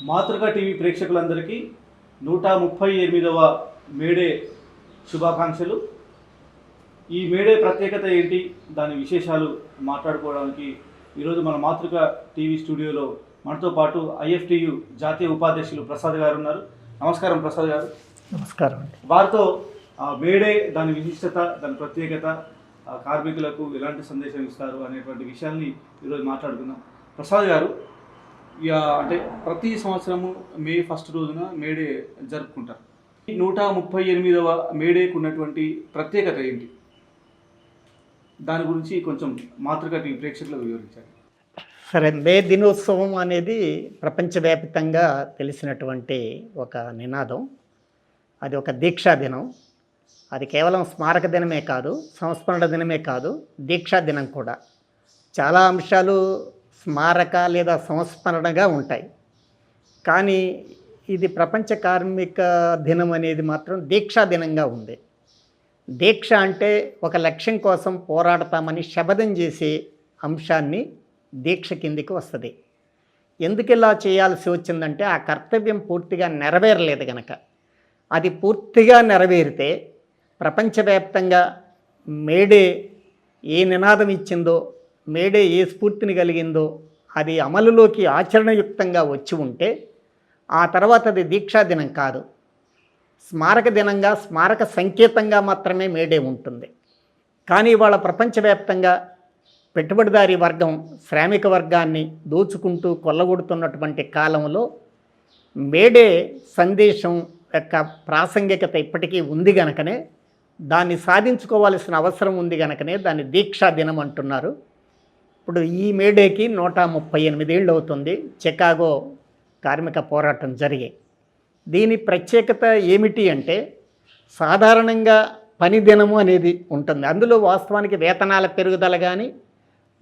మాతృక టీవీ ప్రేక్షకులందరికీ నూట ముప్పై ఎనిమిదవ మేడే శుభాకాంక్షలు. ఈ మేడే ప్రత్యేకత ఏంటి? దాని విశేషాలు మాట్లాడుకోవడానికి ఈరోజు మన మాతృక టీవీ స్టూడియోలో మనతో పాటు ఐఎఫ్టియు జాతీయ ఉపాధ్యక్షులు ప్రసాద్ గారు ఉన్నారు నమస్కారం ప్రసాద్ గారు. నమస్కారం వారితో ఆ, మేడే దాని విశిష్టత దాని ప్రత్యేకత కార్మికులకు ఎలాంటి సందేశం ఇస్తారు అనేటువంటి విషయాల్ని ఈరోజు మాట్లాడుకుందాం. ప్రసాద్ గారు ఇక అంటే ప్రతి సంవత్సరము మే ఫస్ట్ రోజున మేడే జరుపుకుంటారు. ఈ నూట ముప్పై ఎనిమిదవ మేడేకు ఉన్నటువంటి ప్రత్యేకత ఏంటి? దాని గురించి కొంచెం మాతృక ప్రేక్షకులకు వివరించాలి. సరే మే దినోత్సవం అనేది ప్రపంచవ్యాప్తంగా తెలిసినటువంటి ఒక నినాదం. అది ఒక దీక్షా దినం. అది కేవలం స్మారక దినమే కాదు సంస్మరణ దినమే కాదు దీక్షా దినం కూడా. చాలా అంశాలు స్మారక లేదా సంస్మరణగా ఉంటాయి. కానీ ఇది ప్రపంచ కార్మిక దినం అనేది మాత్రం దీక్షా దినంగా ఉంది. దీక్ష అంటే ఒక లక్ష్యం కోసం పోరాడతామని శపథం చేసే అంశాన్ని దీక్ష కిందికి వస్తుంది. ఎందుకు ఇలా చేయాల్సి వచ్చిందంటే ఆ కర్తవ్యం పూర్తిగా నెరవేరలేదు కనుక అది పూర్తిగా నెరవేరితే ప్రపంచవ్యాప్తంగా మేడే ఏ నినాదం ఇచ్చిందో మేడే ఏ స్ఫూర్తిని కలిగిందో అది అమలులోకి ఆచరణయుక్తంగా వచ్చి ఉంటే ఆ తర్వాత అది దీక్షా దినం కాదు. స్మారక దినంగా స్మారక సంకేతంగా మాత్రమే మేడే ఉంటుంది. కానీ ఇవాళ ప్రపంచవ్యాప్తంగా పెట్టుబడిదారీ వర్గం శ్రామిక వర్గాన్ని దోచుకుంటూ కొల్లగొడుతున్నటువంటి కాలంలో మేడే సందేశం యొక్క ప్రాసంగికత ఇప్పటికీ ఉంది గనకనే దాన్ని సాధించుకోవాల్సిన అవసరం ఉంది గనకనే దాన్ని దీక్షా దినం అంటున్నారు. ఇప్పుడు ఈ మేడేకి నూట ముప్పై ఎనిమిదేళ్ళు అవుతుంది. చికాగో కార్మిక పోరాటం జరిగి. దీని ప్రత్యేకత ఏమిటి అంటే సాధారణంగా పని దినము అనేది ఉంటుంది. అందులో వాస్తవానికి వేతనాల పెరుగుదల కానీ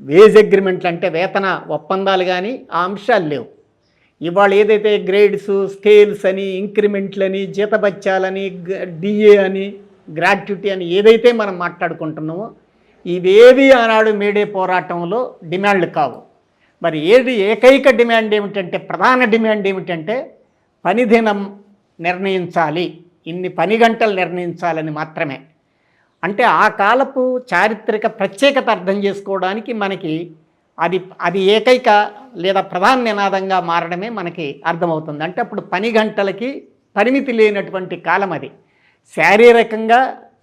వేజ్ అగ్రిమెంట్లు అంటే వేతన ఒప్పందాలు కానీ ఆ అంశాలు లేవు. ఇవాళ ఏదైతే గ్రేడ్స్ స్కేల్స్ అని ఇంక్రిమెంట్లని జీతబత్యాలని డిఏ అని గ్రాట్యుటీ అని ఏదైతే మనం మాట్లాడుకుంటున్నామో ఇవేవి ఆనాడు మేడే పోరాటంలో డిమాండ్లు కావు. మరి ఏది ఏకైక డిమాండ్ ఏమిటంటే ప్రధాన డిమాండ్ ఏమిటంటే పనిదినం నిర్ణయించాలి. ఇన్ని పని గంటలు నిర్ణయించాలని మాత్రమే. అంటే ఆ కాలపు చారిత్రక ప్రత్యేకత అర్థం చేసుకోవడానికి మనకి అది అది ఏకైక లేదా ప్రధాన నినాదంగా మారడమే మనకి అర్థమవుతుంది. అంటే అప్పుడు పని గంటలకి పరిమితి లేనటువంటి కాలం అది. శారీరకంగా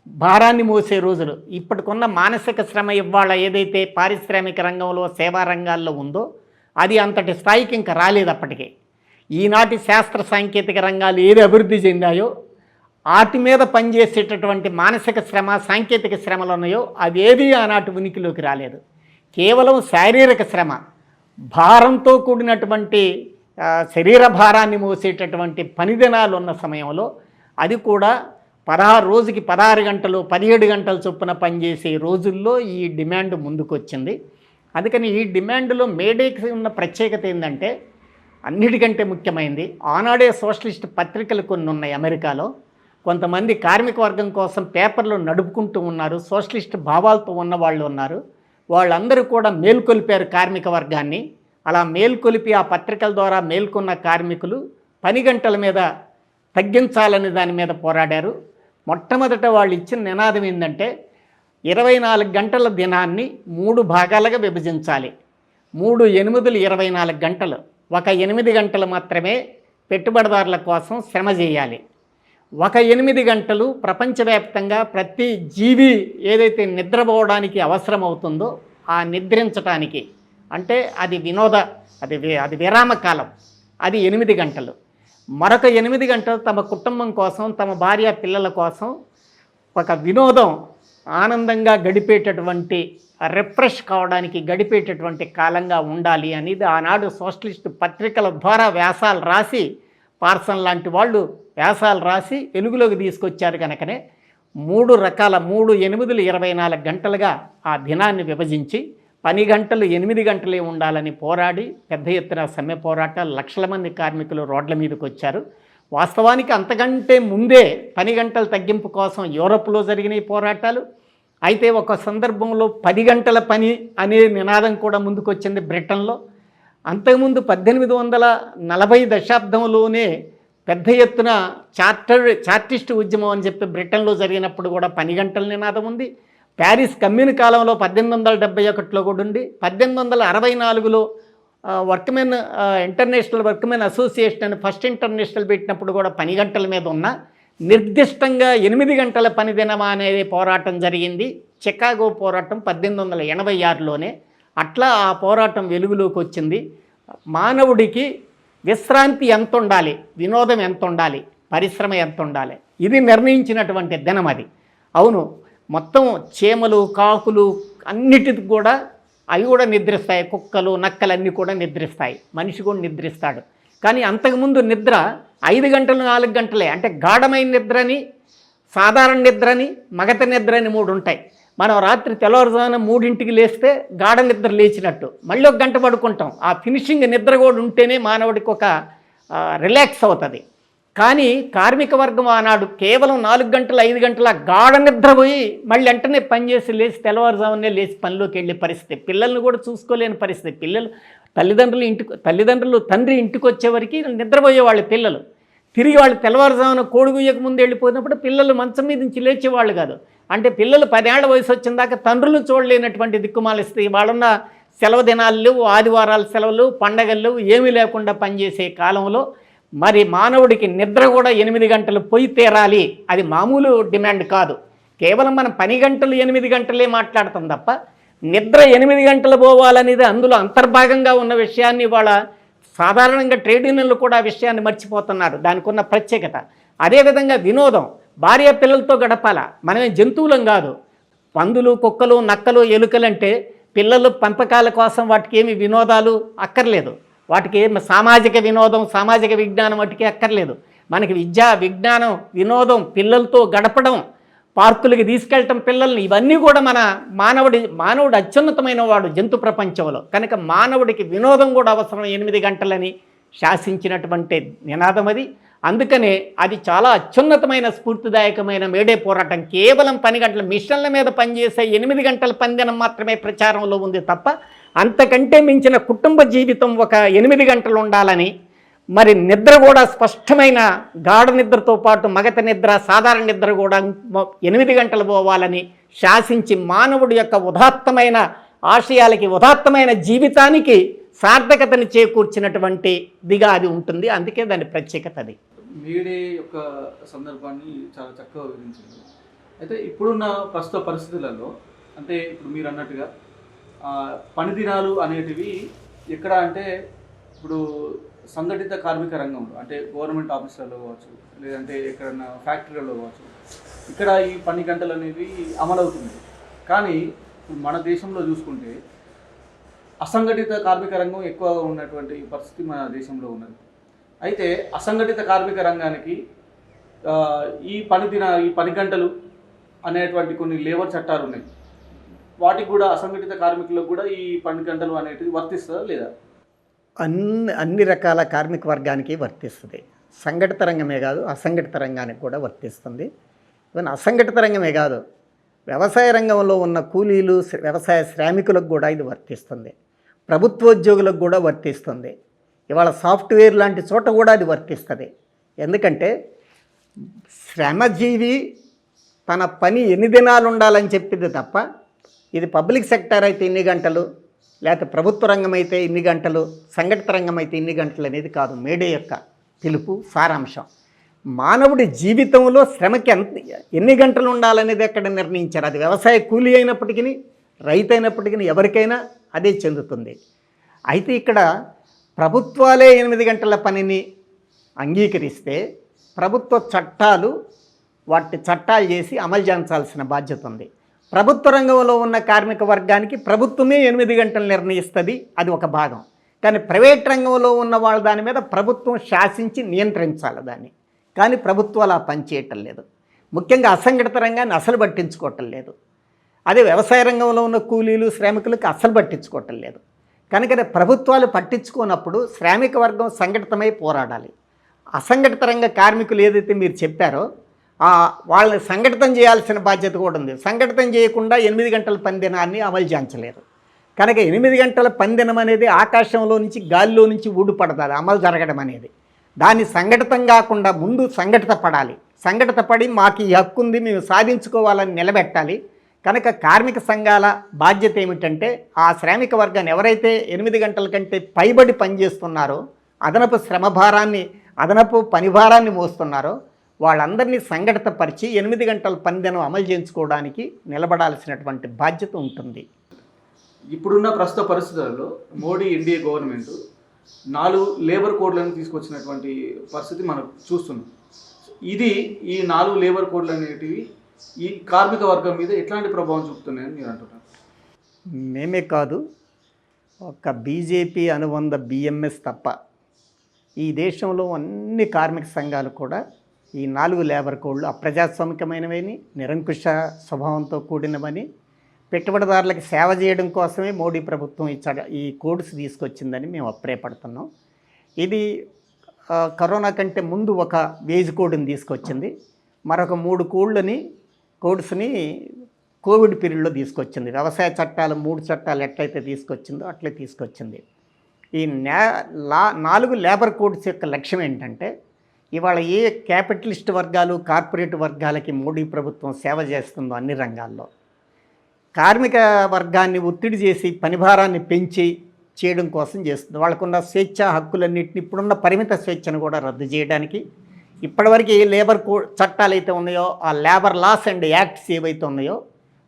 భారాన్ని మోసే రోజులు. ఇప్పటికున్న మానసిక శ్రమ ఇవాళ ఏదైతే పారిశ్రామిక రంగంలో సేవా రంగాల్లో ఉందో అది అంతటి స్థాయికి ఇంకా రాలేదు అప్పటికే. ఈనాటి శాస్త్ర సాంకేతిక రంగాలు ఏది అభివృద్ధి చెందాయో వాటి మీద పనిచేసేటటువంటి మానసిక శ్రమ సాంకేతిక శ్రమలు ఉన్నాయో అవేవి ఆనాటి ఉనికిలోకి రాలేదు. కేవలం శారీరక శ్రమ భారంతో కూడినటువంటి శరీర భారాన్ని మోసేటటువంటి పనిదినాలు ఉన్న సమయంలో అది కూడా పదహారు రోజుకి పదహారు గంటలు పదిహేడు గంటల చొప్పున పనిచేసే రోజుల్లో ఈ డిమాండ్ ముందుకొచ్చింది. అందుకని ఈ డిమాండ్లో మేడేకి ఉన్న ప్రత్యేకత ఏంటంటే అన్నిటికంటే ముఖ్యమైనది ఆనాడే సోషలిస్ట్ పత్రికలు కొన్ని ఉన్నాయి అమెరికాలో. కొంతమంది కార్మిక వర్గం కోసం పేపర్లు నడుపుకుంటూ ఉన్నారు సోషలిస్ట్ భావాలతో ఉన్న వాళ్ళు ఉన్నారు. వాళ్ళందరూ కూడా మేల్కొలిపారు కార్మిక వర్గాన్ని. అలా మేల్కొలిపి ఆ పత్రికల ద్వారా మేల్కొన్న కార్మికులు పని గంటల మీద తగ్గించాలని దాని మీద పోరాడారు. మొట్టమొదట వాళ్ళు ఇచ్చిన నినాదం ఏంటంటే ఇరవై నాలుగు గంటల దినాన్ని మూడు భాగాలుగా విభజించాలి. మూడు ఎనిమిదిలు ఇరవై నాలుగు గంటలు. ఒక ఎనిమిది గంటలు మాత్రమే పెట్టుబడిదారుల కోసం శ్రమ చేయాలి. ఒక ఎనిమిది గంటలు ప్రపంచవ్యాప్తంగా ప్రతి జీవి ఏదైతే నిద్రపోవడానికి అవసరం అవుతుందో ఆ నిద్రించటానికి. అంటే అది వినోద అది అది విరామకాలం అది ఎనిమిది గంటలు. మరొక ఎనిమిది గంటలు తమ కుటుంబం కోసం తమ భార్య పిల్లల కోసం ఒక వినోదం ఆనందంగా గడిపేటటువంటి రిఫ్రెష్ కావడానికి గడిపేటటువంటి కాలంగా ఉండాలి అనేది ఆనాడు సోషలిస్ట్ పత్రికల ద్వారా వ్యాసాలు రాసి పార్సన్ లాంటి వాళ్ళు వ్యాసాలు రాసి వెలుగులోకి తీసుకొచ్చారు కనుకనే మూడు రకాల మూడు ఎనిమిదిలు ఇరవై నాలుగు గంటలుగా ఆ దినాన్ని విభజించి పని గంటలు ఎనిమిది గంటలే ఉండాలని పోరాడి పెద్ద ఎత్తున సమ్మె పోరాటాలు లక్షల మంది కార్మికులు రోడ్ల మీదకి వచ్చారు. వాస్తవానికి అంతకంటే ముందే పని గంటల తగ్గింపు కోసం యూరప్లో జరిగిన ఈ పోరాటాలు. అయితే ఒక సందర్భంలో పది గంటల పని అనే నినాదం కూడా ముందుకొచ్చింది బ్రిటన్లో. అంతకుముందు పద్దెనిమిది వందల నలభై దశాబ్దంలోనే పెద్ద ఎత్తున చార్టర్ చార్టిస్ట్ ఉద్యమం అని చెప్పి బ్రిటన్లో జరిగినప్పుడు కూడా పని గంటల నినాదం ఉంది. ప్యారిస్ కమ్యూన్ కాలంలో పద్దెనిమిది వందల డెబ్బై ఒకటిలో కూడా ఉంది పద్దెనిమిది వందల అరవై నాలుగులో వర్క్మెన్ ఇంటర్నేషనల్ వర్క్మెన్ అసోసియేషన్ అని ఫస్ట్ ఇంటర్నేషనల్ పెట్టినప్పుడు కూడా పని గంటల మీద ఉన్న నిర్దిష్టంగా ఎనిమిది గంటల పని దినమా అనేది పోరాటం జరిగింది. చికాగో పోరాటం పద్దెనిమిది వందల ఎనభై ఆరులోనే అట్లా ఆ పోరాటం వెలుగులోకి వచ్చింది. మానవుడికి విశ్రాంతి ఎంత ఉండాలి వినోదం ఎంత ఉండాలి పరిశ్రమ ఎంత ఉండాలి ఇది నిర్ణయించినటువంటి దినం అది. అవును మొత్తం చీమలు కాకులు అన్నిటికి కూడా అవి కూడా నిద్రిస్తాయి. కుక్కలు నక్కలు అన్నీ కూడా నిద్రిస్తాయి. మనిషి కూడా నిద్రిస్తాడు. కానీ అంతకుముందు నిద్ర ఐదు గంటలు నాలుగు గంటలే. అంటే గాఢమైన నిద్రని సాధారణ నిద్రని మగత నిద్ర అని మూడు ఉంటాయి. మనం రాత్రి తెల్లవారుజామున మూడింటికి లేస్తే గాఢ నిద్ర లేచినట్టు. మళ్ళీ ఒక గంట పడుకుంటాం. ఆ ఫినిషింగ్ నిద్ర కూడా ఉంటేనే మానవుడికి ఒక రిలాక్స్ అవుతుంది. కానీ కార్మిక వర్గం ఆనాడు కేవలం నాలుగు గంటల ఐదు గంటల గాఢ నిద్రపోయి మళ్ళీ వెంటనే పనిచేసి లేచి తెల్లవారుజామునే లేచి పనిలోకి వెళ్ళే పరిస్థితి. పిల్లల్ని కూడా చూసుకోలేని పరిస్థితి. పిల్లలు తల్లిదండ్రులు ఇంటికి తల్లిదండ్రులు తండ్రి ఇంటికి వచ్చేవరకు నిద్రపోయేవాళ్ళు పిల్లలు. తిరిగి వాళ్ళు తెల్లవారుజామున కోడిగుయ్యకు ముందు వెళ్ళిపోయినప్పుడు పిల్లలు మంచం మీద నుంచి లేచేవాళ్ళు కాదు. అంటే పిల్లలు పదేళ్ళ వయసు వచ్చిన దాకా తండ్రులు చూడలేనటువంటి దిక్కుమాలిస్తే వాళ్ళున్న సెలవు దినాలు ఆదివారాల సెలవులు పండగలు ఏమీ లేకుండా పనిచేసే కాలంలో మరి మానవుడికి నిద్ర కూడా ఎనిమిది గంటలు పోయి తీరాలి. అది మామూలు డిమాండ్ కాదు. కేవలం మనం పని గంటలు ఎనిమిది గంటలే మాట్లాడతాం తప్ప నిద్ర ఎనిమిది గంటలు పోవాలనేది అందులో అంతర్భాగంగా ఉన్న విషయాన్ని వాళ్ళ సాధారణంగా ట్రేడ్ యూనియన్లు కూడా ఆ విషయాన్ని మర్చిపోతున్నారు. దానికి ఉన్న ప్రత్యేకత అదేవిధంగా వినోదం. భార్య పిల్లలతో గడపాల. మనమే జంతువులం కాదు. పందులు కుక్కలు నక్కలు ఎలుకలంటే పిల్లలు పెంపకాల కోసం వాటికి ఏమి వినోదాలు అక్కర్లేదు. వాటికి సామాజిక వినోదం సామాజిక విజ్ఞానం వాటికి అక్కర్లేదు. మనకి విద్య విజ్ఞానం వినోదం పిల్లలతో గడపడం పార్కులకి తీసుకెళ్ళటం పిల్లల్ని ఇవన్నీ కూడా మన మానవుడి మానవుడు అత్యున్నతమైన వాడు జంతు ప్రపంచంలో. కనుక మానవుడికి వినోదం కూడా అవసరం ఎనిమిది గంటలని శాసించినటువంటి నినాదం అది. అందుకనే అది చాలా అత్యున్నతమైన స్ఫూర్తిదాయకమైన మేడే పోరాటం. కేవలం పని గంటల మిషన్ల మీద పనిచేసే ఎనిమిది గంటల పందెనం మాత్రమే ప్రచారంలో ఉంది తప్ప అంతకంటే మించిన కుటుంబ జీవితం ఒక ఎనిమిది గంటలు ఉండాలని మరి నిద్ర కూడా స్పష్టమైన గాఢ నిద్రతో పాటు మగత నిద్ర సాధారణ నిద్ర కూడా ఎనిమిది గంటలు పోవాలని శాసించి మానవుడి యొక్క ఉదాత్తమైన ఆశయాలకి ఉదాత్తమైన జీవితానికి సార్థకతను చేకూర్చినటువంటి దిగా అది ఉంటుంది. అందుకే దాని ప్రత్యేకత అది. మీడే యొక్క సందర్భాన్ని చాలా చక్కగా వివరించారు. అయితే ఇప్పుడున్న ప్రస్తుత పరిస్థితులలో అంటే ఇప్పుడు మీరు అన్నట్టుగా పనిదినాలు పని దినాలు అనేటివి ఎక్కడ అంటే ఇప్పుడు సంఘటిత కార్మిక రంగంలో అంటే గవర్నమెంట్ ఆఫీసులలో కావచ్చు లేదంటే ఎక్కడన్నా ఫ్యాక్టరీలలో కావచ్చు ఇక్కడ ఈ పని గంటలు అనేవి అమలవుతుంది. కానీ మన దేశంలో చూసుకుంటే అసంఘటిత కార్మిక రంగం ఎక్కువగా ఉన్నటువంటి పరిస్థితి మన దేశంలో ఉన్నది. అయితే అసంఘటిత కార్మిక రంగానికి ఈ పని దిన ఈ పని గంటలు అనేటువంటి కొన్ని లేబర్ చట్టాలు ఉన్నాయి. వాటికి కూడా అసంఘటిత కార్మికులకు కూడా ఈ పన్నెండు గంటలు అనేటివి వర్తిస్తుందా లేదా? అన్ని అన్ని రకాల కార్మిక వర్గానికి వర్తిస్తుంది. సంఘటిత రంగమే కాదు అసంఘటిత రంగానికి కూడా వర్తిస్తుంది. ఈవెన్ అసంఘటిత రంగమే కాదు వ్యవసాయ రంగంలో ఉన్న కూలీలు వ్యవసాయ శ్రామికులకు కూడా ఇది వర్తిస్తుంది. ప్రభుత్వోద్యోగులకు కూడా వర్తిస్తుంది. ఇవాళ సాఫ్ట్వేర్ లాంటి చోట కూడా అది వర్తిస్తుంది. ఎందుకంటే శ్రమజీవి తన పని ఎన్ని దినాలు ఉండాలని చెప్పింది తప్ప ఇది పబ్లిక్ సెక్టర్ అయితే ఇన్ని గంటలు? లేకపోతే ప్రభుత్వ రంగం అయితే ఇన్ని గంటలు? సంఘటిత రంగం అయితే ఇన్ని గంటలు అనేది కాదు. మేడే యొక్క పిలుపు సారాంశం. మానవుడి జీవితంలో శ్రమకి ఎంత ఎన్ని గంటలు ఉండాలనేది ఎక్కడ నిర్ణయించారు? అది వ్యవసాయ కూలీ అయినప్పటికీ రైతు అయినప్పటికీ ఎవరికైనా అదే చెందుతుంది. అయితే ఇక్కడ ప్రభుత్వాలే ఎనిమిది గంటల పనిని అంగీకరిస్తే ప్రభుత్వ చట్టాలు వాటి చట్టాలు చేసి అమలు చేయించాల్సిన బాధ్యత ఉంది. ప్రభుత్వ రంగంలో ఉన్న కార్మిక వర్గానికి ప్రభుత్వమే ఎనిమిది గంటలు నిర్ణయిస్తుంది అది ఒక భాగం. కానీ ప్రైవేట్ రంగంలో ఉన్న వాళ్ళ దాని మీద ప్రభుత్వం శాసించి నియంత్రించాలి దాన్ని. కానీ ప్రభుత్వాలు అలా పనిచేయటం లేదు. ముఖ్యంగా అసంఘటిత రంగాన్ని అసలు పట్టించుకోవటం లేదు. అదే వ్యవసాయ రంగంలో ఉన్న కూలీలు శ్రామికులకు అసలు పట్టించుకోవటం లేదు. కనుకనే ప్రభుత్వాలు పట్టించుకోనప్పుడు శ్రామిక వర్గం సంఘటితమై పోరాడాలి. అసంఘటిత రంగ కార్మికులు ఏదైతే మీరు చెప్పారో వాళ్ళని సంఘటితం చేయాల్సిన బాధ్యత కూడా ఉంది. సంఘటితం చేయకుండా ఎనిమిది గంటల పందినాన్ని అమలు చేయించలేరు. కనుక ఎనిమిది గంటల పందినం అనేది ఆకాశంలో నుంచి గాలిలో నుంచి ఊడిపడతారు. అమలు జరగడం అనేది. దాన్ని సంఘటితం కాకుండా ముందు సంఘటిత పడాలి. సంఘటిత పడి మాకు ఈ హక్కు ఉంది మేము సాధించుకోవాలని నిలబెట్టాలి. కనుక కార్మిక సంఘాల బాధ్యత ఏమిటంటే ఆ శ్రామిక వర్గాన్ని ఎవరైతే ఎనిమిది గంటల కంటే పైబడి పనిచేస్తున్నారో అదనపు శ్రమ భారాన్ని అదనపు పని భారాన్ని మోస్తున్నారో వాళ్ళందరినీ సంఘటితపరిచి ఎనిమిది గంటల పనిదినం అమలు చేయించుకోవడానికి నిలబడాల్సినటువంటి బాధ్యత ఉంటుంది. ఇప్పుడున్న ప్రస్తుత పరిస్థితుల్లో మోడీ ఎన్డీఏ గవర్నమెంట్ నాలుగు లేబర్ కోడ్లను తీసుకొచ్చినటువంటి పరిస్థితి మనం చూస్తున్నాం. ఇది ఈ నాలుగు లేబర్ కోడ్లు అనేటివి ఈ కార్మిక వర్గం మీద ఎట్లాంటి ప్రభావం చూపుతున్నాయని మీరు అంటున్నారు? మేమే కాదు ఒక బీజేపీ అనుబంధ బిఎంఎస్ తప్ప ఈ దేశంలో అన్ని కార్మిక సంఘాలు కూడా ఈ నాలుగు లేబర్ కోడ్లు అప్రజాస్వామికమైనవని నిరంకుశ స్వభావంతో కూడినవని పెట్టుబడిదారులకు సేవ చేయడం కోసమే మోడీ ప్రభుత్వం ఈ చడ ఈ కోడ్స్ తీసుకొచ్చిందని మేము అప్రేపడుతున్నాం ఇది కరోనా కంటే ముందు ఒక వేజ్ కోడ్ని తీసుకొచ్చింది. మరొక మూడు కోడ్లని కోడ్స్ని కోవిడ్ పీరియడ్లో తీసుకొచ్చింది. వ్యవసాయ చట్టాలు మూడు చట్టాలు ఎట్లయితే తీసుకొచ్చిందో అట్లే తీసుకొచ్చింది. ఈ నే లా నాలుగు లేబర్ కోడ్స్ యొక్క లక్ష్యం ఏంటంటే ఇవాళ ఏ క్యాపిటలిస్ట్ వర్గాలు కార్పొరేట్ వర్గాలకి మోడీ ప్రభుత్వం సేవ చేస్తుందో అన్ని రంగాల్లో. కార్మిక వర్గాన్ని ఒత్తిడి చేసి పనిభారాన్ని పెంచి చేయడం కోసం చేస్తుంది. వాళ్ళకున్న స్వేచ్ఛ హక్కులన్నింటినీ ఇప్పుడున్న పరిమిత స్వేచ్ఛను కూడా రద్దు చేయడానికి ఇప్పటివరకు ఏ లేబర్ కో చట్టాలు అయితే ఉన్నాయో ఆ లేబర్ లాస్ అండ్ యాక్ట్స్ ఏవైతే ఉన్నాయో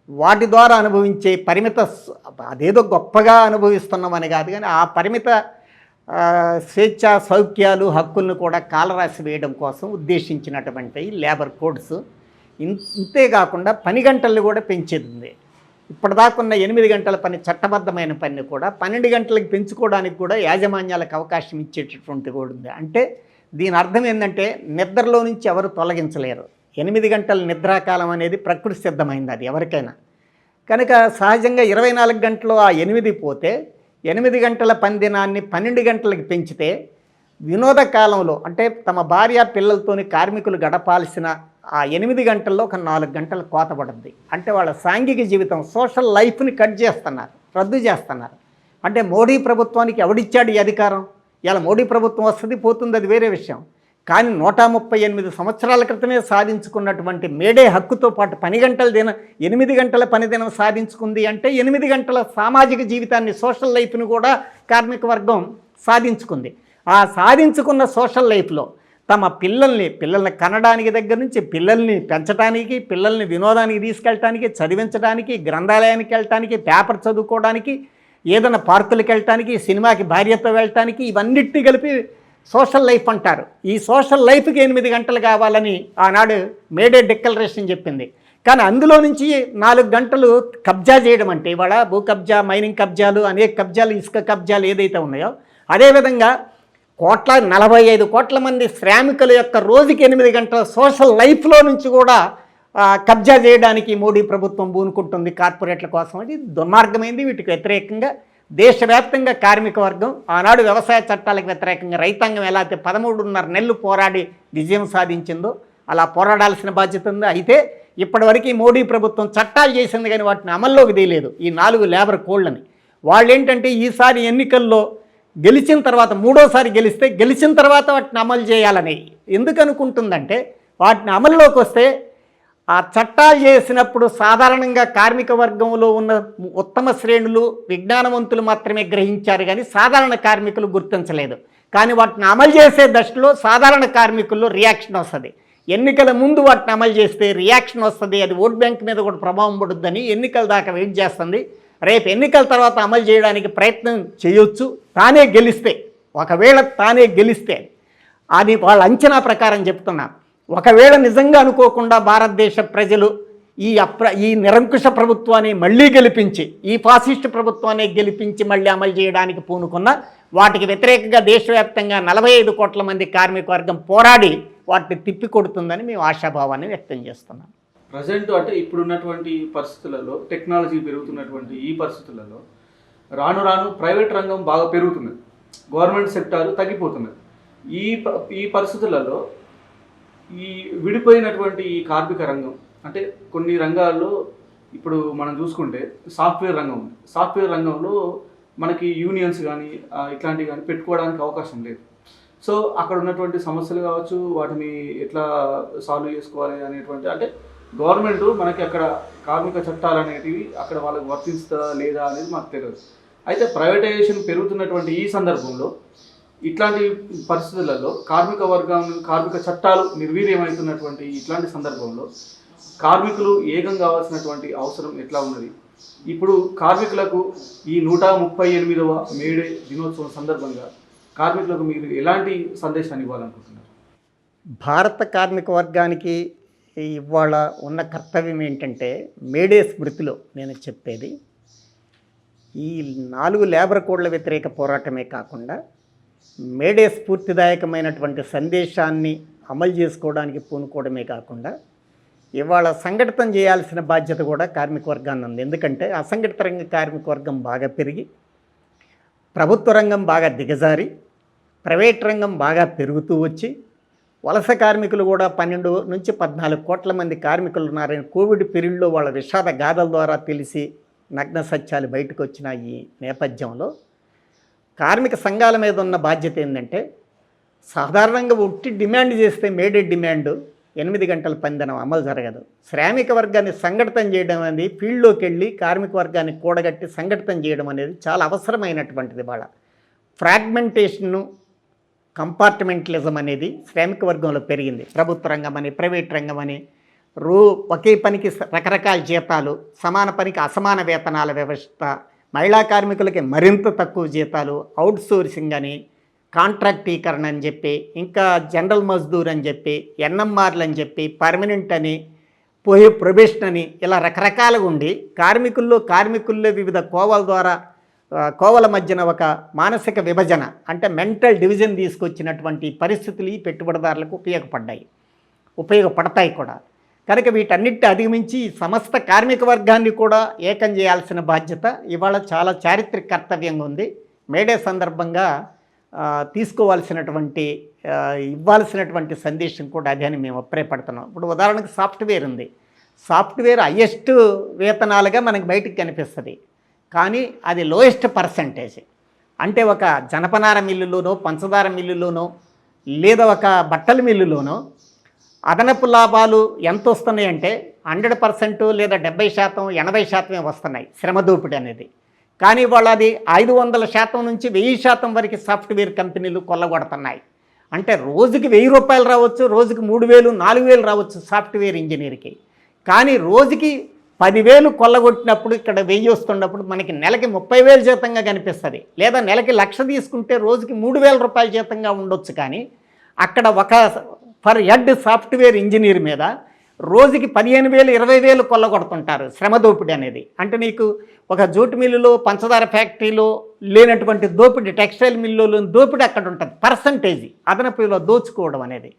వాటి ద్వారా అనుభవించే పరిమిత అదేదో గొప్పగా అనుభవిస్తున్నామని కాదు కానీ ఆ పరిమిత స్వేచ్ఛ సౌఖ్యాలు హక్కులను కూడా కాలరాసి వేయడం కోసం ఉద్దేశించినటువంటి లేబర్ కోడ్స్. ఇన్- ఇంతేకాకుండా పని గంటలు కూడా పెంచేది ఇప్పటిదాకున్న ఎనిమిది గంటల పని చట్టబద్ధమైన పని కూడా పన్నెండు గంటలకు పెంచుకోవడానికి కూడా యాజమాన్యాలకు అవకాశం ఇచ్చేటటువంటి కూడా ఉంది. అంటే దీని అర్థం ఏంటంటే నిద్రలో నుంచి ఎవరు తొలగించలేరు. ఎనిమిది గంటల నిద్రాకాలం అనేది ప్రకృతి సిద్ధమైంది అది ఎవరికైనా. కనుక సహజంగా ఇరవై నాలుగు గంటలు ఆ ఎనిమిది పోతే ఎనిమిది గంటల పని దినాన్ని పన్నెండు గంటలకు పెంచితే వినోద కాలంలో అంటే తమ భార్య పిల్లలతోని కార్మికులు గడపాల్సిన ఆ ఎనిమిది గంటల్లో ఒక నాలుగు గంటలు కోత పడుద్ది. అంటే వాళ్ళ సాంఘిక జీవితం సోషల్ లైఫ్ని కట్ చేస్తున్నారు రద్దు చేస్తున్నారు. అంటే మోడీ ప్రభుత్వానికి ఎవడిచ్చాడు ఈ అధికారం? ఇలా మోడీ ప్రభుత్వం వస్తుంది పోతుంది అది వేరే విషయం. కానీ నూట ముప్పై ఎనిమిది సంవత్సరాల క్రితమే సాధించుకున్నటువంటి మేడే హక్కుతో పాటు పని గంటల దిన ఎనిమిది గంటల పని దినం సాధించుకుంది అంటే ఎనిమిది గంటల సామాజిక జీవితాన్ని సోషల్ లైఫ్ను కూడా కార్మిక వర్గం సాధించుకుంది. ఆ సాధించుకున్న సోషల్ లైఫ్లో తమ పిల్లల్ని పిల్లల్ని కనడానికి దగ్గర నుంచి పిల్లల్ని పెంచడానికి పిల్లల్ని వినోదానికి తీసుకెళ్ళటానికి చదివించడానికి గ్రంథాలయానికి వెళ్ళటానికి పేపర్ చదువుకోవడానికి ఏదైనా పార్కులకు వెళ్ళటానికి సినిమాకి భార్యతో వెళ్ళటానికి ఇవన్నిటిని కలిపి సోషల్ లైఫ్ అంటారు. ఈ సోషల్ లైఫ్కి ఎనిమిది గంటలు కావాలని ఆనాడు మేడే డిక్లరేషన్ చెప్పింది. కానీ అందులో నుంచి నాలుగు గంటలు కబ్జా చేయడం అంటే ఇవాళ భూ కబ్జా మైనింగ్ కబ్జాలు అనేక కబ్జాలు ఇసుక కబ్జాలు ఏదైతే ఉన్నాయో అదేవిధంగా కోట్ల నలభై ఐదు కోట్ల మంది శ్రామికుల యొక్క రోజుకి ఎనిమిది గంటల సోషల్ లైఫ్లో నుంచి కూడా కబ్జా చేయడానికి మోడీ ప్రభుత్వం పూనుకుంటుంది కార్పొరేట్ల కోసం. అది దుర్మార్గమైంది వీటికి వ్యతిరేకంగా దేశవ్యాప్తంగా కార్మిక వర్గం ఆనాడు వ్యవసాయ చట్టాలకు వ్యతిరేకంగా రైతాంగం ఎలా అయితే పదమూడున్నర నెలలు పోరాడి విజయం సాధించిందో అలా పోరాడాల్సిన బాధ్యత ఉంది. అయితే ఇప్పటివరకు మోడీ ప్రభుత్వం చట్టాలు చేసింది కానీ వాటిని అమల్లోకి తీయలేదు. ఈ నాలుగు లేబర్ కోళ్ళని వాళ్ళు ఏంటంటే ఈసారి ఎన్నికల్లో గెలిచిన తర్వాత మూడోసారి గెలిస్తే గెలిచిన తర్వాత వాటిని అమలు చేయాలని ఎందుకు అనుకుంటుందంటే వాటిని అమల్లోకి వస్తే ఆ చట్టాలు చేసినప్పుడు సాధారణంగా కార్మిక వర్గంలో ఉన్న ఉత్తమ శ్రేణులు విజ్ఞానవంతులు మాత్రమే గ్రహించారు కానీ సాధారణ కార్మికులు గుర్తించలేదు. కానీ వాటిని అమలు చేసే దశలో సాధారణ కార్మికుల్లో రియాక్షన్ వస్తుంది. ఎన్నికల ముందు వాటిని అమలు చేస్తే రియాక్షన్ వస్తుంది అది ఓట్ బ్యాంక్ మీద కూడా ప్రభావం పడుద్దని ఎన్నికల దాకా వెయిట్ చేస్తుంది. రేపు ఎన్నికల తర్వాత అమలు చేయడానికి ప్రయత్నం చేయొచ్చు తానే గెలిస్తే ఒకవేళ తానే గెలిస్తే అది వాళ్ళ అంచనా ప్రకారం చెప్తున్నాను ఒకవేళ నిజంగా అనుకోకుండా భారతదేశ ప్రజలు ఈ అప్ర ఈ నిరంకుశ ప్రభుత్వాన్ని మళ్ళీ గెలిపించి ఈ ఫాసిస్ట్ ప్రభుత్వాన్ని గెలిపించి మళ్ళీ అమలు చేయడానికి పూనుకున్న వాటికి వ్యతిరేకంగా దేశవ్యాప్తంగా నలభై ఐదు కోట్ల మంది కార్మిక వర్గం పోరాడి వాటిని తిప్పికొడుతుందని మేము ఆశాభావాన్ని వ్యక్తం చేస్తున్నాం. ప్రజెంట్ అంటే ఇప్పుడున్నటువంటి పరిస్థితులలో టెక్నాలజీ పెరుగుతున్నటువంటి ఈ పరిస్థితులలో రాను రాను ప్రైవేట్ రంగం బాగా పెరుగుతున్నది. గవర్నమెంట్ సెక్టార్ తగ్గిపోతున్నది. ఈ ప- ఈ పరిస్థితులలో ఈ విడిపోయినటువంటి ఈ కార్మిక రంగం అంటే కొన్ని రంగాల్లో ఇప్పుడు మనం చూసుకుంటే సాఫ్ట్వేర్ రంగం ఉంది. సాఫ్ట్వేర్ రంగంలో మనకి యూనియన్స్ కానీ ఇట్లాంటివి కానీ పెట్టుకోవడానికి అవకాశం లేదు. సో అక్కడ ఉన్నటువంటి సమస్యలు కావచ్చు వాటిని ఎట్లా సాల్వ్ చేసుకోవాలి అనేటువంటి అంటే గవర్నమెంట్ మనకి అక్కడ కార్మిక చట్టాలు అనేటివి అక్కడ వాళ్ళకి వర్తిస్తుందా లేదా అనేది మాకు తెలియదు అయితే ప్రైవేటైజేషన్ పెరుగుతున్నటువంటి ఈ సందర్భంలో ఇట్లాంటి పరిస్థితులలో కార్మిక వర్గం కార్మిక చట్టాలు నిర్వీర్యమవుతున్నటువంటి ఇట్లాంటి సందర్భంలో కార్మికులు ఏకం కావాల్సినటువంటి అవసరం ఎట్లా ఉన్నది? ఇప్పుడు కార్మికులకు ఈ నూట ముప్పై ఎనిమిదవ మేడే దినోత్సవం సందర్భంగా కార్మికులకు మీరు ఎలాంటి సందేశాన్ని ఇవ్వాలనుకుంటున్నారు? భారత కార్మిక వర్గానికి ఇవాళ ఉన్న కర్తవ్యం ఏంటంటే మేడే స్మృతిలో నేను చెప్పేది ఈ నాలుగు లేబర్ కోడ్ల వ్యతిరేక పోరాటమే కాకుండా మేడే స్ఫూర్తిదాయకమైనటువంటి సందేశాన్ని అమలు చేసుకోవడానికి పూనుకోవడమే కాకుండా ఇవాళ సంఘటితం చేయాల్సిన బాధ్యత కూడా కార్మిక వర్గాన్ని ఉంది. ఎందుకంటే అసంఘటిత రంగ కార్మిక వర్గం బాగా పెరిగి ప్రభుత్వ రంగం బాగా దిగజారి ప్రైవేట్ రంగం బాగా పెరుగుతూ వచ్చి వలస కార్మికులు కూడా పన్నెండు నుంచి పద్నాలుగు కోట్ల మంది కార్మికులు ఉన్నారని కోవిడ్ పీరియడ్లో వాళ్ళ విషాద గాథల ద్వారా తెలిసి నగ్న సత్యాలు బయటకు వచ్చిన ఈ నేపథ్యంలో కార్మిక సంఘాల మీద ఉన్న బాధ్యత ఏంటంటే సాధారణంగా ఉట్టి డిమాండ్ చేస్తే మేడే డిమాండ్ ఎనిమిది గంటల పందనం అమలు జరగదు. శ్రామిక వర్గాన్ని సంఘటితం చేయడం అనేది ఫీల్డ్లోకి వెళ్ళి కార్మిక వర్గాన్ని కూడగట్టి సంఘటితం చేయడం అనేది చాలా అవసరమైనటువంటిది వాళ్ళ. ఫ్రాగ్మెంటేషన్ను కంపార్ట్మెంటలిజం అనేది శ్రామిక వర్గంలో పెరిగింది. ప్రభుత్వ రంగం అని ప్రైవేట్ రంగం అని రో ఒకే పనికి రకరకాల జీతాలు సమాన పనికి అసమాన వేతనాల వ్యవస్థ మహిళా కార్మికులకి మరింత తక్కువ జీతాలు అవుట్ సోర్సింగ్ అని కాంట్రాక్టీకరణ అని చెప్పి ఇంకా జనరల్ మజ్దూర్ అని చెప్పి ఎన్ఎంఆర్లు అని చెప్పి పర్మనెంట్ అని పోయే ప్రొబేషన్ అని ఇలా రకరకాలుగా ఉండి కార్మికుల్లో కార్మికుల్లో వివిధ కోవల ద్వారా కోవల మధ్యన ఒక మానసిక విభజన అంటే మెంటల్ డివిజన్ తీసుకొచ్చినటువంటి పరిస్థితులు ఈ పెట్టుబడిదారులకు ఉపయోగపడ్డాయి. ఉపయోగపడతాయి కూడా. కనుక వీటన్నిటిని అధిగమించి సమస్త కార్మిక వర్గాన్ని కూడా ఏకం చేయాల్సిన బాధ్యత ఇవాళ చాలా చారిత్రక కర్తవ్యంగా ఉంది. మేడే సందర్భంగా తీసుకోవాల్సినటువంటి ఇవ్వాల్సినటువంటి సందేశం కూడా అదే అని మేము అభిప్రాయపడుతున్నాం. ఇప్పుడు ఉదాహరణకు సాఫ్ట్వేర్ ఉంది. సాఫ్ట్వేర్ హయ్యెస్ట్ వేతనాలుగా మనకు బయటికి కనిపిస్తుంది. కానీ అది లోయెస్ట్ పర్సంటేజ్. అంటే ఒక జనపనార మిల్లులోనో పంచదార మిల్లులోనో లేదా ఒక బట్టల మిల్లులోనో అదనపు లాభాలు ఎంత వస్తున్నాయి అంటే హండ్రెడ్ పర్సెంట్ లేదా డెబ్బై శాతం ఎనభై శాతమే వస్తున్నాయి శ్రమ దోపిడీ అనేది. కానీ వాళ్ళు అది ఐదు వందల శాతం నుంచి వెయ్యి శాతం వరకు సాఫ్ట్వేర్ కంపెనీలు కొల్లగొడుతున్నాయి. అంటే రోజుకి వెయ్యి రూపాయలు రావచ్చు రోజుకి మూడు వేలు నాలుగు వేలు రావచ్చు సాఫ్ట్వేర్ ఇంజనీర్కి. కానీ రోజుకి పదివేలు కొల్లగొట్టినప్పుడు ఇక్కడ వెయ్యి వస్తున్నప్పుడు మనకి నెలకి ముప్పై వేలు జీతంగా కనిపిస్తుంది. లేదా నెలకి లక్ష తీసుకుంటే రోజుకి మూడు వేల రూపాయల జీతంగా ఉండొచ్చు కానీ అక్కడ ఒక ఫర్ హెడ్ సాఫ్ట్వేర్ ఇంజనీర్ మీద రోజుకి పదిహేను వేలు ఇరవై వేలు కొల్లగొడుతుంటారు శ్రమ దోపిడీ అనేది. అంటే నీకు ఒక జూట్ మిల్లులో పంచదార ఫ్యాక్టరీలో లేనటువంటి దోపిడీ టెక్స్టైల్ మిల్లులో దోపిడీ అక్కడ ఉంటుంది. పర్సంటేజ్ అదనపులో దోచుకోవడం అనేది.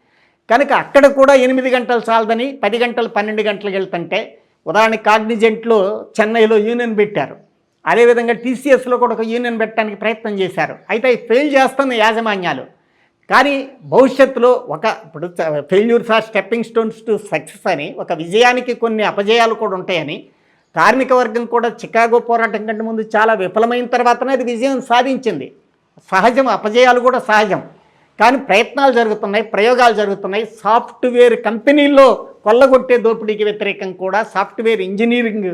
కనుక అక్కడ కూడా ఎనిమిది గంటలు చాలదని పది గంటలు పన్నెండు గంటలకు వెళ్తుంటే ఉదాహరణకి కాగ్నిజెంట్లో చెన్నైలో యూనియన్ పెట్టారు. అదేవిధంగా టీసీఎస్లో కూడా ఒక యూనియన్ పెట్టడానికి ప్రయత్నం చేశారు. అయితే ఫెయిల్ చేస్తున్న యాజమాన్యాలు కానీ భవిష్యత్తులో ఒక ఇప్పుడు failures are stepping stones to success అని ఒక విజయానికి కొన్ని అపజయాలు కూడా ఉంటాయని కార్మిక వర్గం కూడా చికాగో పోరాటం కంటే ముందు చాలా విఫలమైన తర్వాతనే అది విజయం సాధించింది. సహజం అపజయాలు కూడా సహజం. కానీ ప్రయత్నాలు జరుగుతున్నాయి ప్రయోగాలు జరుగుతున్నాయి. సాఫ్ట్వేర్ కంపెనీల్లో కొల్లగొట్టే దోపిడీకి వ్యతిరేకం కూడా సాఫ్ట్వేర్ ఇంజనీరింగ్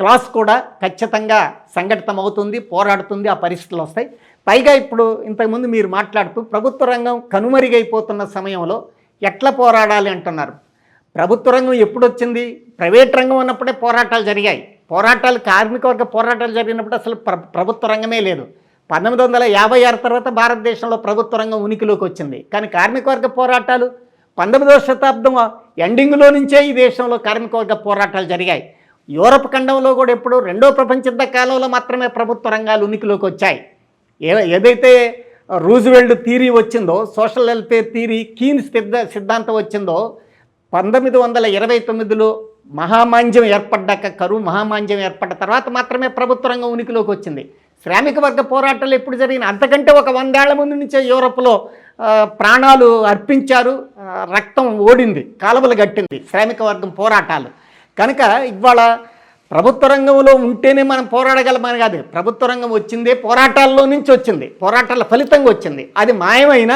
క్లాస్ కూడా ఖచ్చితంగా సంఘటితం అవుతుంది పోరాడుతుంది ఆ పరిస్థితులు వస్తాయి. పైగా ఇప్పుడు ఇంతకుముందు మీరు మాట్లాడుతూ ప్రభుత్వ రంగం కనుమరుగైపోతున్న సమయంలో ఎట్లా పోరాడాలి అంటున్నారు? ప్రభుత్వ రంగం ఎప్పుడు వచ్చింది ప్రైవేట్ రంగం ఉన్నప్పుడే పోరాటాలు జరిగాయి. పోరాటాలు కార్మిక వర్గ పోరాటాలు జరిగినప్పుడు అసలు ప్ర ప్రభుత్వ రంగమే లేదు. పంతొమ్మిది వందల యాభై ఆరు తర్వాత భారతదేశంలో ప్రభుత్వ రంగం ఉనికిలోకి వచ్చింది. కానీ కార్మిక వర్గ పోరాటాలు పంతొమ్మిదవ శతాబ్దం ఎండింగ్లో నుంచే ఈ దేశంలో కార్మిక వర్గ పోరాటాలు జరిగాయి. యూరప్ ఖండంలో కూడా ఎప్పుడు రెండో ప్రపంచ యుద్ధ కాలంలో మాత్రమే ప్రభుత్వ రంగాలు ఉనికిలోకి వచ్చాయి. ఏ ఏదైతే రూజ్వెల్డ్ థీరీ వచ్చిందో సోషల్ వెల్ఫేర్ థీరీ కీన్ సిద్ధ సిద్ధాంతం వచ్చిందో పంతొమ్మిది వందల ఇరవై తొమ్మిదిలో మహామాంద్యం ఏర్పడ్డాక కరువు మహామాంద్యం ఏర్పడ్డ తర్వాత మాత్రమే ప్రభుత్వ రంగం ఉనికిలోకి వచ్చింది. శ్రామిక వర్గ పోరాటాలు ఎప్పుడు జరిగిన అంతకంటే ఒక వందేళ్ళ ముందు నుంచే యూరప్లో ప్రాణాలు అర్పించారు రక్తం ఓడింది కాలువలు గట్టింది శ్రామిక వర్గం పోరాటాలు. కనుక ఇవాళ ప్రభుత్వ రంగంలో ఉంటేనే మనం పోరాడగలమని కాదు. ప్రభుత్వ రంగం వచ్చిందే పోరాటాల్లో నుంచి వచ్చింది. పోరాటాల ఫలితంగా వచ్చింది. అది మాయమైన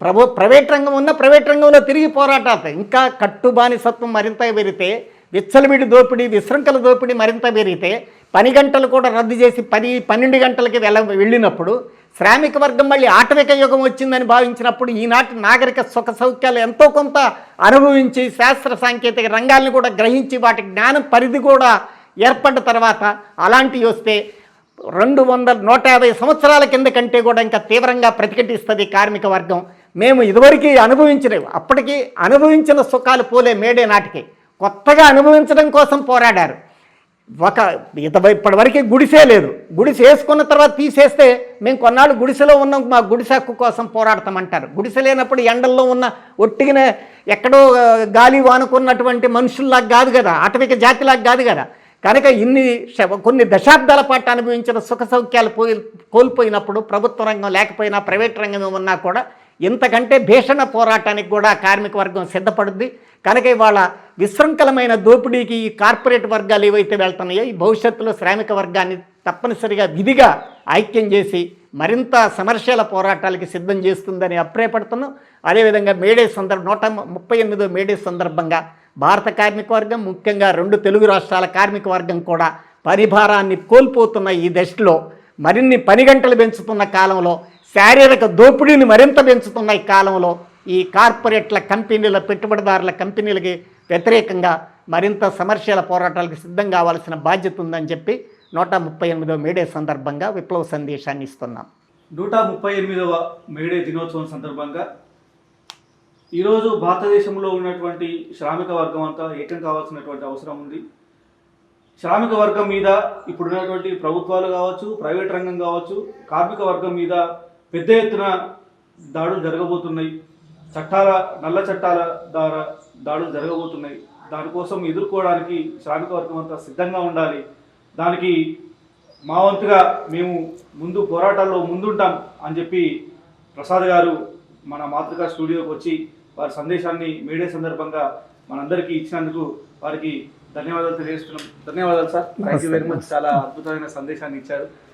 ప్రభు ప్రైవేట్ రంగం ఉన్న ప్రైవేట్ రంగంలో తిరిగి పోరాటాలు. ఇంకా కట్టుబానిసత్వం మరింత పెరిగితే విచ్చలవిడి దోపిడీ విశృంఖల దోపిడీ మరింత పెరిగితే పని గంటలు కూడా రద్దు చేసి పది పన్నెండు గంటలకి వెళ్ళ వెళ్ళినప్పుడు శ్రామిక వర్గం మళ్ళీ ఆటవిక యుగం వచ్చిందని భావించినప్పుడు ఈనాటి నాగరిక సుఖ సౌఖ్యాలు ఎంతో కొంత అనుభవించి శాస్త్ర సాంకేతిక రంగాల్ని కూడా గ్రహించి వాటి జ్ఞానం పరిధి కూడా ఏర్పడ్డ తర్వాత అలాంటివి వస్తే రెండు వందల నూట యాభై సంవత్సరాల కింద కంటే కూడా ఇంకా తీవ్రంగా ప్రతిఘటిస్తుంది కార్మిక వర్గం. మేము ఇదివరకు అనుభవించిన అప్పటికి అనుభవించిన సుఖాలు పోలే మేడే నాటికి. కొత్తగా అనుభవించడం కోసం పోరాడారు. ఒక ఇత ఇప్పటివరకు గుడిసే లేదు. గుడిసె వేసుకున్న తర్వాత తీసేస్తే మేము కొన్నాళ్ళు గుడిసెలో ఉన్నాం మా గుడిసె హక్కు కోసం పోరాడతామంటారు. గుడిసె లేనప్పుడు ఎండల్లో ఉన్న ఒట్టిగిన ఎక్కడో గాలి వానుకున్నటువంటి మనుషుల్లాగా కాదు కదా అటవిక జాతిలాగా కాదు కదా. కనుక ఇన్ని శ- కొన్ని దశాబ్దాల పాటు అనుభవించిన సుఖ సౌఖ్యాలు పోయి కోల్పోయినప్పుడు ప్రభుత్వ రంగం లేకపోయినా ప్రైవేట్ రంగం ఉన్నా కూడా ఇంతకంటే భీషణ పోరాటానికి కూడా కార్మిక వర్గం సిద్ధపడుద్ది. కనుక ఇవాళ విశృంఖలమైన దోపిడీకి ఈ కార్పొరేట్ వర్గాలు ఏవైతే వెళ్తున్నాయో ఈ భవిష్యత్తులో శ్రామిక వర్గాన్ని తప్పనిసరిగా విధిగా ఐక్యం చేసి మరింత సమరశీల పోరాటాలకి సిద్ధం చేస్తుందని అభిప్రాయపడుతున్నాం. అదేవిధంగా మేడే సందర్భ నూట ముప్పై ఎనిమిదో మేడే సందర్భంగా భారత కార్మిక వర్గం ముఖ్యంగా రెండు తెలుగు రాష్ట్రాల కార్మిక వర్గం కూడా పరిభారాన్ని కోల్పోతున్న ఈ దశలో మరిన్ని పని గంటలు పెంచుతున్న కాలంలో శారీరక దోపిడీని మరింత పెంచుతున్న ఈ కాలంలో ఈ కార్పొరేట్ల కంపెనీల పెట్టుబడిదారుల కంపెనీలకి వ్యతిరేకంగా మరింత సమర్శల పోరాటాలకు సిద్ధం కావాల్సిన బాధ్యత ఉందని చెప్పి నూట ముప్పై ఎనిమిదవ మేడే సందర్భంగా విప్లవ సందేశాన్ని ఇస్తున్నాం. నూట ముప్పై ఎనిమిదవ మేడే దినోత్సవం సందర్భంగా ఈరోజు భారతదేశంలో ఉన్నటువంటి శ్రామిక వర్గం అంతా ఏకం కావాల్సినటువంటి అవసరం ఉంది. శ్రామిక వర్గం మీద ఇప్పుడున్నటువంటి ప్రభుత్వాలు కావచ్చు ప్రైవేట్ రంగం కావచ్చు కార్మిక వర్గం మీద పెద్ద ఎత్తున దాడులు జరగబోతున్నాయి. చట్టాల నల్ల చట్టాల ద్వారా దాడులు జరగబోతున్నాయి. దానికోసం ఎదుర్కోవడానికి శ్రామిక వర్గం అంతా సిద్ధంగా ఉండాలి. దానికి మా వంతుగా మేము ముందు పోరాటాల్లో ముందుంటాం అని చెప్పి ప్రసాద్ గారు మన మాతృక స్టూడియోకి వచ్చి వారి సందేశాన్ని మీడియా సందర్భంగా మనందరికీ ఇచ్చినందుకు వారికి ధన్యవాదాలు తెలియజేస్తున్నాం. ధన్యవాదాలు sir. Thank you very much చాలా అద్భుతమైన సందేశాన్ని ఇచ్చారు.